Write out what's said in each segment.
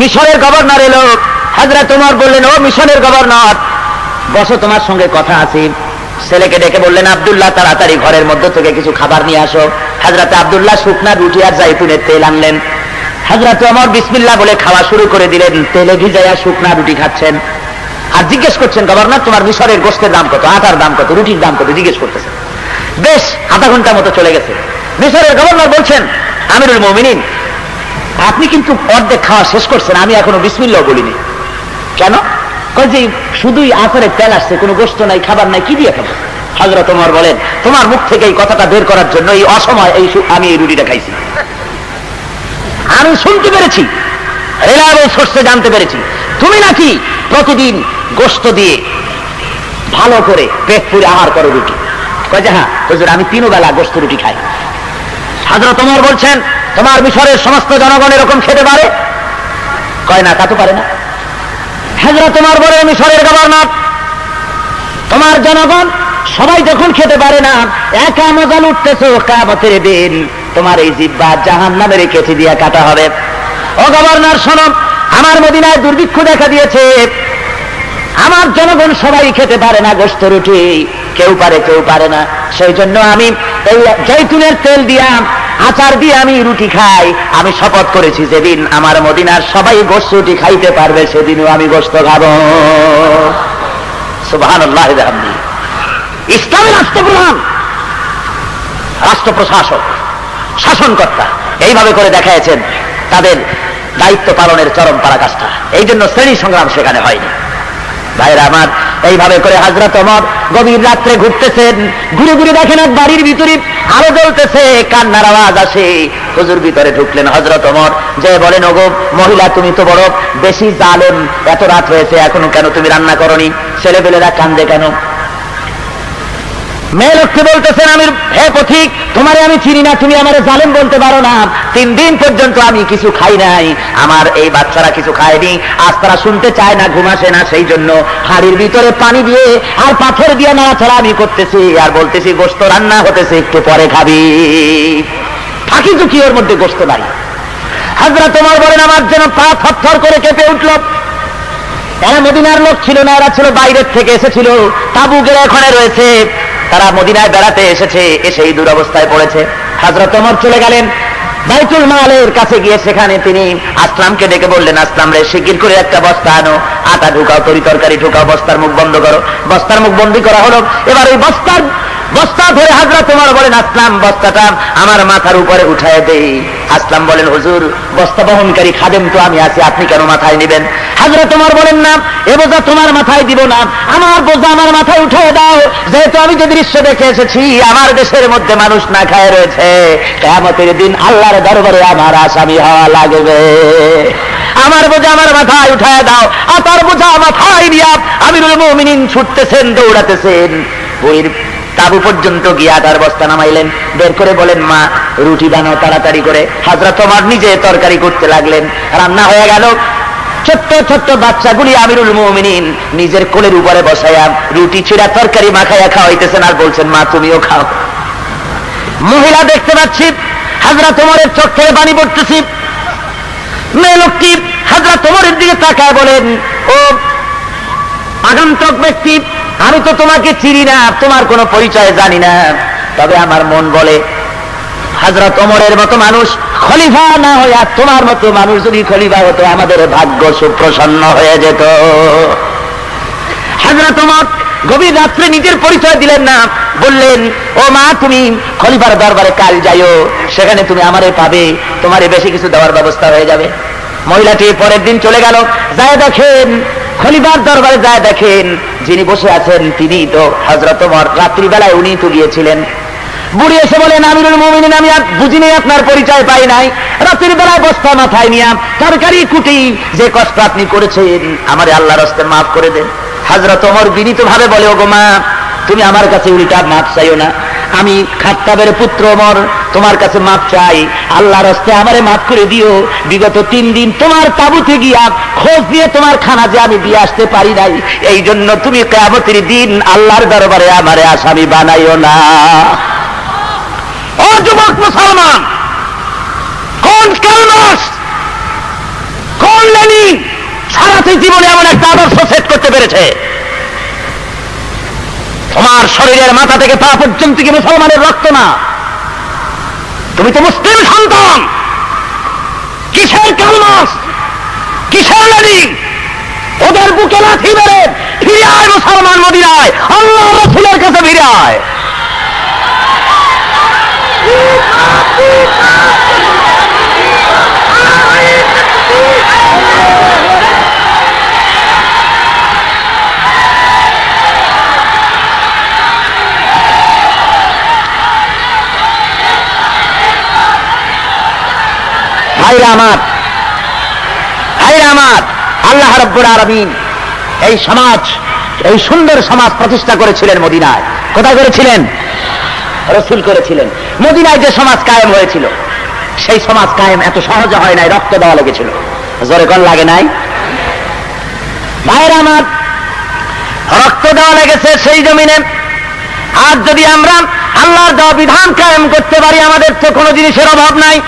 মিশরের গভর্নর এলো হাজরা তোমার বললেন, ও মিশরের গভর্নর বসো তোমার সঙ্গে কথা আছে। ছেলেকে ডেকে বললেন, আবদুল্লাহ, তাড়াতাড়ি ঘরের মধ্যে থেকে কিছু খাবার নিয়ে আসো। হাজরাতে আবদুল্লাহ শুকনা রুটি আর জাইতুনের তেল আনলেন। হাজরাতে আমার বিসমিল্লাহ বলে খাওয়া শুরু করে দিলেন, তেলে ভিজাইয়া শুকনা রুটি খাচ্ছেন। আর জিজ্ঞেস করছেন, গভর্নর, তোমার মিশরের গোষ্ঠের দাম কত? আটার দাম কত? রুটির দাম কত? জিজ্ঞেস করতেছেন। বেশ, আধা ঘণ্টা মতো চলে গেছে। মিশরের গভর্নর বলছেন, আমিরুল মমিনিন আপনি কিন্তু অর্ধেক খাওয়া শেষ করছেন, আমি এখনও বিসমিল্লাহ বলিনি। কেন? যে শুধুই আচারের তেল আসছে, কোনো গোস্ত নাই, খাবার নাই, কি দিয়ে খাব? হাজরা তোমার বলেন, তোমার মুখ থেকে এই কথাটা বের করার জন্য এই অসময় এই আমি এই রুটিটা খাইছি। আমি শুনতে পেরেছি রেলাবেল সোর্সে জানতে পেরেছি। তুমি নাকি প্রতিদিন গোস্ত দিয়ে ভালো করে পেট পুরে আহার করো রুটি? কয় হ্যাঁ হুজুর, আমি তিন বেলা গোস্ত রুটি খাই। হাজরা তোমার বলছেন তোমার মিশরের সমস্ত জনগণ এরকম খেতে পারে? কয় না, তা তো পারে না। হাজরা তোমার বলে মিশরের গভর্নর। তোমার জনগণ সবাই যখন খেতে পারে না, একা মজা লুটতেছ কামতের দিন। তোমার এই জিব্বা জাহান নামের কেটে দিয়া কাটা হবে। ও গভর্নর, শোনো, আমার মদিনায় দুর্ভিক্ষ দেখা দিয়েছে। আমার জনগণ সবাই খেতে পারে না গোস্ত রুটি। কেউ পারে কেউ পারে না। সেই জন্য আমি এই জৈতুনের তেল দিয়া আচার দিয়ে আমি রুটি খাই। আমি শপথ করেছি, যেদিন আমার মদিনার সবাই গোস্ত রুটি খাইতে পারবে, সেদিনও আমি গোস্ত খাব। রাষ্ট্রপ্রধান রাষ্ট্র প্রশাসক শাসনকর্তা, এইভাবে করে দেখাইছেন তাদের দায়িত্ব পালনের চরম পারাকাষ্ঠা। এই জন্য শ্রেণি সংগ্রাম সেখানে হয়নি। ভাইরা, আমার এইভাবে করে হাজরত অমর গভীর রাত্রে ঘুরতেছেন। ঘুরে ঘুরে দেখেন আর বাড়ির ভিতরে আলো জ্বলতেছে, কান্নার আওয়াজ আসে। হুজুর ভিতরে ঢুকলেন হজরত অমর যে বলেন, ওগো মহিলা, তুমি তো বড় বেশি জালেম, এত রাত হয়েছে, এখনও কেন তুমি রান্না করনি? ছেলেপেলেরা কান্দে কেন? মেয়ে লোককে বলতেছেন আমি হে পথিক, তোমারে আমি চিনি না, তুমি আমার জালেম বলতে পারো না। তিন দিন পর্যন্ত আমি কিছু খাই নাই, আমার এই বাচ্চারা কিছু খায়নি, আজ তারা শুনতে চায় না ঘুমাসে না, সেই জন্য হাড়ির ভিতরে পানি দিয়ে আর পাথর দিয়ে নাড়াছাড়া আমি করতেছি, আর বলতেছি গোস্ত রান্না হতেছে, একটু পরে খাবি। ফাঁকি চুকি ওর মধ্যে গোস্ত নাই। হাজরা তোমার বলেন, আমার যেন পা থর করে কেঁপে উঠল। এরা মদিনার লোক ছিল না, এরা ছিল বাইরের থেকে এসেছিল তাবু গেলে এখানে রয়েছে। তারা মদিনায় বেড়াতে এসেছে, এসে এই দুরবস্থায় পড়েছে। হাজরত অমর চলে গেলেন। বাইতুল মালের কাছে গিয়ে সেখানে তিনি আসলামকে ডেকে বললেন, আসলাম রে, শিগগির করে একটা বস্তা আনো। আটা ঢুকাও, তরি তরকারি ঢুকাও, বস্তার মুখ বন্ধ করো। বস্তার মুখ বন্দি করা হলো। এবার ওই বস্তার বস্তা ধরে হাজরা তোমার বলেন, আসলাম বস্তাটা আমার মাথার উপরে উঠায় দেই। আসলাম বলেন, হুজুর, বস্তা বহনকারী খাদেম তো আমি আছি, আপনি কেন মাথায় নেবেন? হাজরা তোমার বলেন, না, এ বোঝা তোমার মাথায় দিব না, আমার বোঝা আমার মাথায় উঠে দাও। যেহেতু আমি যে দৃশ্য দেখে এসেছি, আমার দেশের মধ্যে মানুষ না খায় রয়েছে। কেমতের দিন আল্লাহর দরবারে আমার আসামি হওয়া লাগবে। আমার বোঝা আমার মাথায় উঠায় দাও, আর তার বোঝা মাথায় দিয়া আমিরুল মুমিনিন ছুটতেছেন, দৌড়াতেছেন। তাবু পর্যন্ত গিয়া তার বস্তা নামাইলেন। বের করে বলেন, মা, রুটি বানাও তাড়াতাড়ি করে। হাজরা তোমার নিজে তরকারি করতে লাগলেন। রান্না হয়ে গেল। ছোট্ট ছোট্ট বাচ্চাগুলি আমিরুল মুমিনিন নিজের কোলের উপরে বসাইয়া রুটি ছিঁড়া তরকারি মাখাইয়া খাওয়াইতেছেন আর বলছেন, মা, তুমিও খাও। মহিলা দেখতে পাচ্ছি হাজরা তোমারের চোখ থেকে পানি পড়তেছি। মেয়ে লোকটি হাজরা তোমারের দিকে তাকায় বলেন, ও আগন্তক ব্যক্তি আমি তো তোমাকে চিনি না, তোমার কোনো পরিচয় জানি না। তবে আমার মন বলে হাজরত ওমরের মতো মানুষ, খলিফা না হইয়া তোমার মতো মানুষ যদি খলিফা হতো, আমাদের ভাগ্য সুপ্রসন্ন হয়ে যেত। হাজরত ওমর গভীর রাত্রে নিজের পরিচয় দিলেন না, বললেন, ও মা, তুমি খলিফার দরবারে কাল যাইও, সেখানে তুমি আমারে পাবে, তোমারে বেশি কিছু দেওয়ার ব্যবস্থা হয়ে যাবে। মহিলাটি পরের দিন চলে গেল যায় দেখেন খলিফার দরবারে যায় দেখেন, যিনি বসে আছেন তিনি তো হজরত রাত্রিবেলায় উনি তো গিয়েছিলেন। বুড়ি এসে বলেন আমিরুল মুমিনিন, আমি আর বুঝিনি আপনার পরিচয় পাই নাই। রাতের বেলায় বস্তা মাথায় নিয়ে তরকারি কুটি, যে কষ্ট আপনি করেছেন, আমারে আল্লাহ হস্তে মাফ করে দেন। হাজরত ওমর বিনীত ভাবে বলে, ওগো মা, তুমি আমার কাছে উল্টা মাফ চাইও না। আমি খাত্তাবের পুত্র ওমর তোমার কাছে মাপ চাই। আল্লাহর হস্তে আমারে মাফ করে দিও। বিগত তিন দিন তোমার তাবুতে গিয়া খোঁজ দিয়ে তোমার খানা যে আমি দিয়ে আসতে পারি নাই। এই জন্য তুমি কেমতির দিন আল্লাহর দরবারে আমারে আসামি বানাইও না। যুবক মুসলমান, কোন ক্যালমাস কোন লেনি সারাটি জীবনে এমন একটা আদর্শ সেট করতে পেরেছে? তোমার শরীরের মাথা থেকে পা পর্যন্ত কি মুসলমানের রক্ত না? তুমি তো মুসলিম সন্তান। কিসের কালমাস? কিসের লেডি? ওদের বুকে লাথি মেরে ফিরে আয় মুসলমান মদিনায়। আল্লাহ রসুলের কাছে ফিরে আয়। ভাইরা আমার। আল্লাহ রব্বুর আরবিন এই সমাজ, এই সুন্দর সমাজ প্রতিষ্ঠা করেছিলেন মদিনায়। কোথায় করেছিলেন? রসুল করেছিলেন। মদিনায় যে সমাজ কায়েম হয়েছিল, সেই সমাজ কায়েম এত সহজে হয় নাই, রক্ত দেওয়া লেগেছিল। জোরে কোন লাগে নাই? ভাইরা আমার, রক্ত দেওয়া লেগেছে সেই জমিনে। আজ যদি আমরা আল্লাহর দেওয়া বিধান কায়েম করতে পারি, আমাদের তো কোনো জিনিসের অভাব নাই।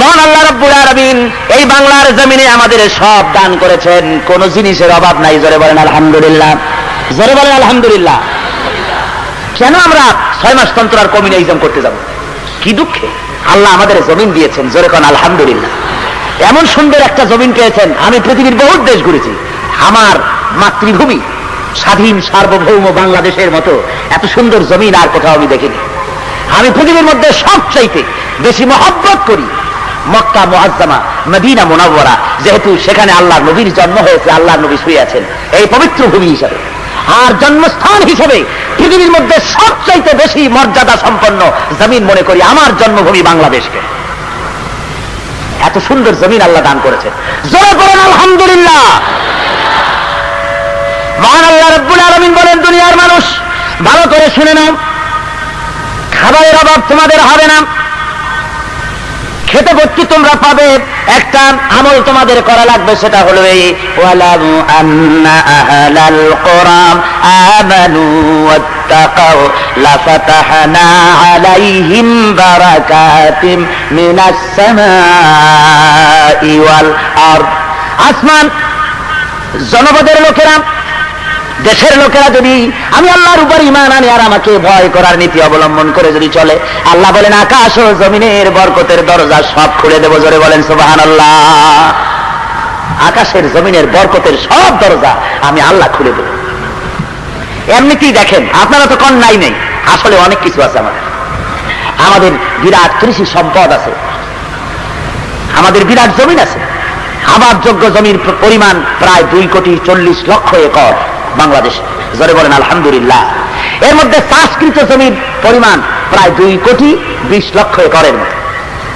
মহান আল্লাহ রব্বুল আরবিন এই বাংলার জমিনে আমাদের সব দান করেছেন। কোন জিনিসের অভাব নাই, জোরে বলেন আলহামদুলিল্লাহ। জোরে বলেন আলহামদুলিল্লাহ। কেন আমরা ছয় মাস তন্ত্র আর কমিউনিজম করতে যাব? কি দুঃখে? আল্লাহ আমাদের জমিন দিয়েছেন, জোরে কোন আলহামদুলিল্লাহ। এমন সুন্দর একটা জমিন পেয়েছেন, আমি পৃথিবীর বহুত দেশ ঘুরেছি। আমার মাতৃভূমি, স্বাধীন, সার্বভৌম বাংলাদেশের মতো এত সুন্দর জমিন আর কোথাও আমি দেখিনি। আমি পৃথিবীর মধ্যে সবচাইতে বেশি মহব্বত করি মক্কা মুআজ্জামা, মদিনা মোনাব্বরা যেহেতু সেখানে আল্লাহ নবীর জন্ম হয়েছে, আল্লাহ নবী শুয়ে আছেন। এই পবিত্র ভূমি হিসাবে। আর জন্মস্থান হিসেবে পৃথিবীর মধ্যে সবচাইতে বেশি মর্যাদা সম্পন্ন জমিন মনে করি আমার জন্মভূমি বাংলাদেশকে। এত সুন্দর জমিন আল্লাহ দান করেছেন। জোরে করেন আলহামদুলিল্লাহ। মহান আল্লাহ রব্বুল আলমিন বলেন, দুনিয়ার মানুষ, ভালো করে শুনে নাও। খাবারের অভাব তোমাদের হবে না। খেতে ভর্তি তোমরা পাবে, একটা আমল তোমাদের করা লাগবে, সেটা হলো এই, ওয়ালামু আন্না আহলাল কোরআন আমানু লাফাতাহনা আলাইহিম বারাকাতিম মিনাস সামাই ওয়াল আরদ। আসমান, জনপদের লোকেরা দেশের লোকেরা যদি, আমি আল্লাহর উপর ইমান আনি আর আমাকে ভয় করার নীতি অবলম্বন করে যদি চলে, আল্লাহ বলেন, আকাশ ও জমিনের বরকতের দরজা সব খুলে দেবো, জোরে বলেন সুবাহান আল্লাহ আকাশের জমিনের বরকতের সব দরজা আমি আল্লাহ খুলে দেব। এমনিতেই দেখেন, আপনারা তো কন নাই নেই, আসলে অনেক কিছু আছে আমাদের। আমাদের বিরাট কৃষি সম্পদ আছে। আমাদের বিরাট জমিন আছে। আবাদযোগ্য জমির পরিমাণ প্রায় দুই কোটি চল্লিশ লক্ষ একর। বাংলাদেশ। জোরে বলেন, আলহামদুলিল্লাহ। এর মধ্যে চাষকৃত জমির পরিমাণ প্রায় দুই কোটি বিশ লক্ষ একরের মতো।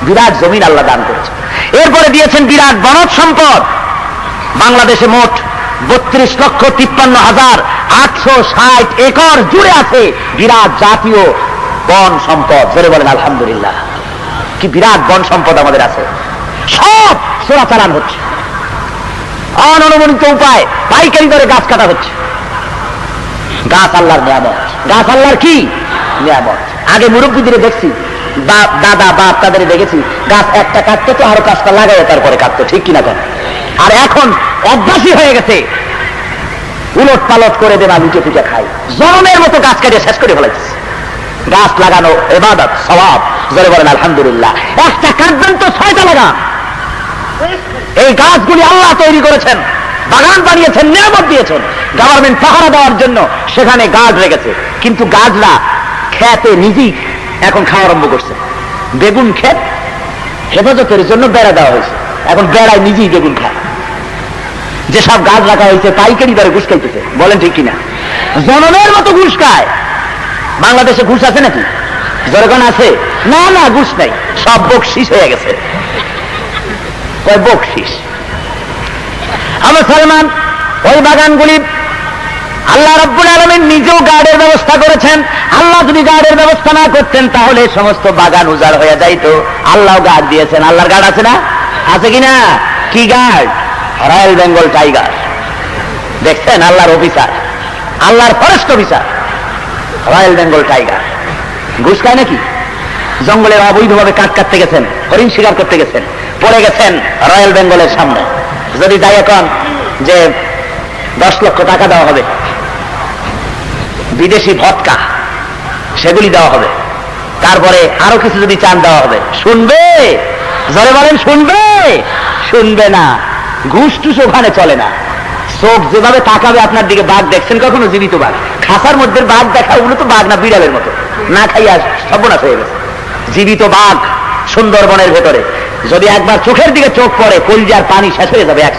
বিরাট জমিন আল্লাহ দান করেছে। এরপরে দিয়েছেন বিরাট বনজ সম্পদ। বাংলাদেশে মোট বত্রিশ লক্ষ তিপ্পান্ন হাজার আটশো ষাট একর জুড়ে আছে বিরাট জাতীয় বন সম্পদ। জোরে বলেন, আলহামদুলিল্লাহ। কি বিরাট বন সম্পদ আমাদের আছে। সব চোরাচালান হচ্ছে। অননুমোদিত উপায়, পাইকারি দরে গাছ কাটা হচ্ছে। গাছ আল্লাহর নিয়ামত। গাছ আল্লাহর কি? নিয়ামত। আগে মুরব্বীদের দেখছি, বাপ, দাদা, বাপ তাদের দেখেছি, গাছ একটা কাটতো তো আরও গাছটা লাগাই তারপরে কাটতো, ঠিক কিনা কেন? আর এখন অভ্যাসী হয়ে গেছে। উলট পালট করে দেবা লুটে পুজো খাই। জনমের মতো গাছ কাটিয়ে শেষ করে ফেলেছে। গাছ লাগানো এবাদত স্বভাব জোরে বলেন, আলহামদুলিল্লাহ। একটা কাটবেন তো ছয়টা লাগান। এই গাছগুলি আল্লাহ তৈরি করেছেন, বাগান বানিয়েছেন, নিয়ামত দিয়েছেন। গভর্নমেন্ট পাহারা দেওয়ার জন্য সেখানে গাছ রেখেছে। কিন্তু গাছরা খেতে নিজেই এখন খাওয়া আরম্ভ করছে। বেগুন ক্ষেত হেফাজতের জন্য বেড়া দেওয়া হয়েছে। এখন বেড়ায় নিজেই বেগুন খায়। যেসব গাছ রাখা হয়েছে পাইকারি দরে ঘুষ খাইতেছে। বলেন ঠিক কিনা? জনমের মতো ঘুষ খায়। বাংলাদেশে ঘুষ আছে নাকি? জনগণ আছে? না না, ঘুষ নাই। সব বকশিস হয়ে গেছে। বকশিস আমার সালমান, ওই বাগানগুলি আল্লাহ রব্বুল আলমের নিজেও গার্ডের ব্যবস্থা করেছেন। আল্লাহ যদি গার্ডের ব্যবস্থা না করতেন, তাহলে সমস্ত বাগান উজাড় হয়ে যাইতো। আল্লাহ গার্ড দিয়েছেন। আল্লাহর গার্ড আছে না? আছে কিনা কি গার্ড? Royal Bengal tiger. দেখছেন? আল্লাহর অফিসার। আল্লাহর forest officer. Royal Bengal tiger. ঘুষ খায় নাকি? জঙ্গলে অবৈধভাবে কাঠ কাটতে গেছেন, হরিণ শিকার করতে গেছেন, পড়ে গেছেন রয়্যাল বেঙ্গলের সামনে। যদি যাই এখন যে দশ লক্ষ টাকা দেওয়া হবে বিদেশি ভটকা সেগুলি দেওয়া হবে। তারপরে আরও কিছু যদি চান দেওয়া হবে। শুনবে? জরে বলেন, শুনবে? শুনবে না। ঘুষ টুস ওখানে চলে না। চোখ যেভাবে তাকাবে আপনার দিকে বাঘ, দেখছেন কখনো? জীবিত বাঘ। খাসার মধ্যে বাঘ দেখা ওগুলো তো বাঘ না, বিড়ালের মতো। না খাইয়া সর্বনাশ হয়ে গেছে। জীবিত বাঘ সুন্দরবনের ভেতরে। যদি একবার চোখের দিকে চোখ পড়ে, কলজার পানি শেষ হয়ে যাবে এক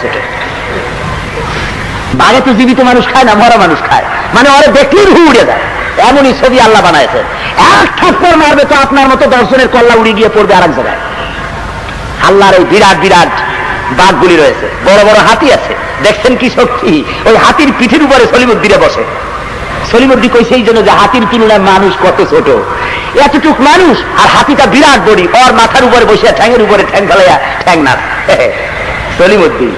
বাঘে তো জীবিত মানুষ খায় না, মরা মানুষ খায়। মানে ওরা দেখলেই রু উড়ে যায়। এমনই ছবি আল্লাহ বানাইছেন এক থাপ্পর মারবে তো আপনার মতো দর্শনের কল্লা উড়ে গিয়ে পড়বে আরেক জায়গায়। আল্লাহর এই বিরাট বিরাট বাঘগুলি রয়েছে। বড় বড় হাতি আছে। দেখছেন কি শক্তি? ওই হাতির পিঠের উপরে সলিমুদ্দিরে বসে। সলিমুদ্দি কই সেই জন্য যে হাতির তুলনায় মানুষ কত ছোট। এতটুক মানুষ, আর হাতিটা বিরাট বড়ি। ওর মাথার উপরে বসে, ঠ্যাঙের উপরে ঠ্যাং ফেলাইয়া ঠ্যাং না সলিমুদ্দিন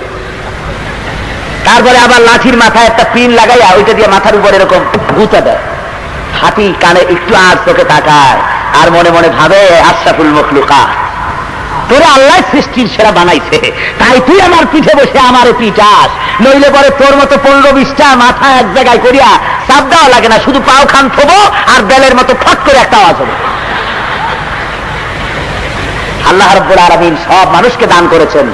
তারপরে আবার লাঠির মাথায় একটা পিন লাগাইয়া ওইটা দিয়ে মাথার উপরে এরকম গুঁতা দেয়। হাতি কানে একটু আর চোখে তাকায়, আর মনে মনে ভাবে, আশরাফুল মখলুকা, তোরে আল্লাহ সৃষ্টির সেরা বানাইছে। তাই তুই আমার পিঠে বসে আমার পিঠাস নইলে পরে তোর মতো পনেরো বিশটা মাথা এক জায়গায় করিয়া চাপ দেওয়া লাগে না। শুধু পাও খান থবো আর বেলের মতো ফট করে একটা আওয়াজ হবে। আল্লাহ রব্বুল আলমিন সব মানুষকে দান করেছেন।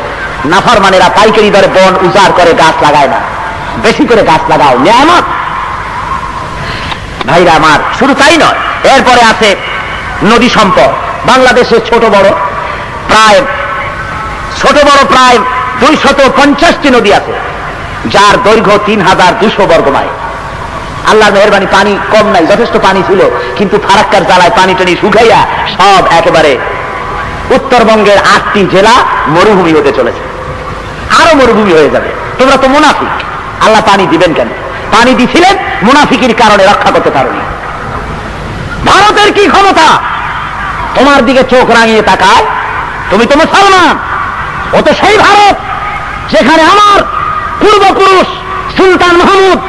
নাফার মানেরা পাইকারি দরে বন উজাড় করে গাছ লাগায় না। বেশি করে গাছ লাগাও, নিয়ামত। ভাইরা আমার, শুধু তাই নয়, এরপরে আছে নদী সম্পদ। বাংলাদেশের ছোট বড়, প্রায় ছোট বড় প্রায় দুইশত পঞ্চাশটি নদী আছে, যার দৈর্ঘ্য তিন হাজার দুশো বর্গ মাইল। আল্লাহ মেহরবানি, পানি কম নাই, যথেষ্ট পানি ছিল, কিন্তু ফারাক্কার জ্বালায় পানি টানি শুকাইয়া সব একেবারে উত্তরবঙ্গের আটটি জেলা মরুভূমি হতে চলেছে। মরুভূমি হয়ে যাবে। তোমরা তো মুনাফিক। আল্লাহ পানি দিবেন কেন? পানি দিছিলেন, মুনাফিকির কারণে রক্ষা করতে পারোনি। ভারতের কি ক্ষমতা? তোমার দিকে চোখ রাঙিয়ে তাকায়, তুমি তো মুসলমান। ও তো সেই ভারত, যেখানে আমার পূর্বপুরুষ সুলতান মাহমুদ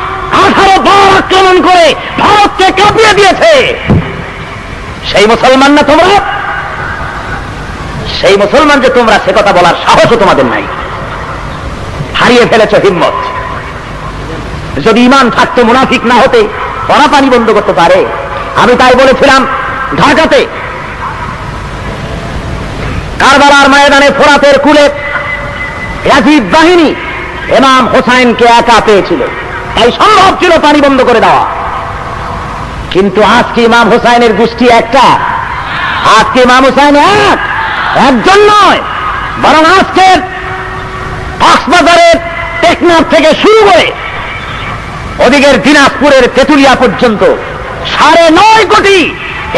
আঠারো বার আক্রমণ করে ভারতকে কাঁপিয়ে দিয়েছে। সেই মুসলমান না তোমরা? সেই মুসলমান যে তোমরা, সে কথা বলার সাহসও তোমাদের নাই। হারিয়ে ফেলেছ হিম্মত। যদি ইমান থাকতো, মুনাফিক না হতে ওরা পানি বন্ধ করতে পারে। আমি তাই বলেছিলাম, ঢাকাতে কারবালার ময়দানে ফোরাতের কুলে রাজীব বাহিনী এমাম হোসাইনকে একা পেয়েছিল। তাই সম্ভব ছিল পানি বন্ধ করে দেওয়া। কিন্তু আজকে ইমাম হোসাইনের গোষ্ঠী একটা? আজকে ইমাম হোসাইন এক? একজন নয়, বরং আজকের কক্সবাজারের টেকনাফ থেকে শুরু করে ওদিকের দিনাজপুরের তেতুলিয়া পর্যন্ত সাড়ে নয় কোটি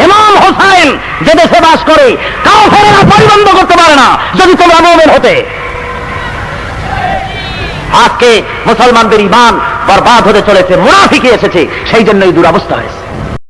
ইমাম হোসাইন যে দেশে বাস করে কাউ ফেরেরা পরিবন্ধ করতে পারে না, যদি তোমরা মোমেন হতে। আজকে মুসলমানদের ইমান বরবাদ হতে চলেছে মুনাফিকে এসেছে সেই জন্যই দুরবস্থা হয়েছে।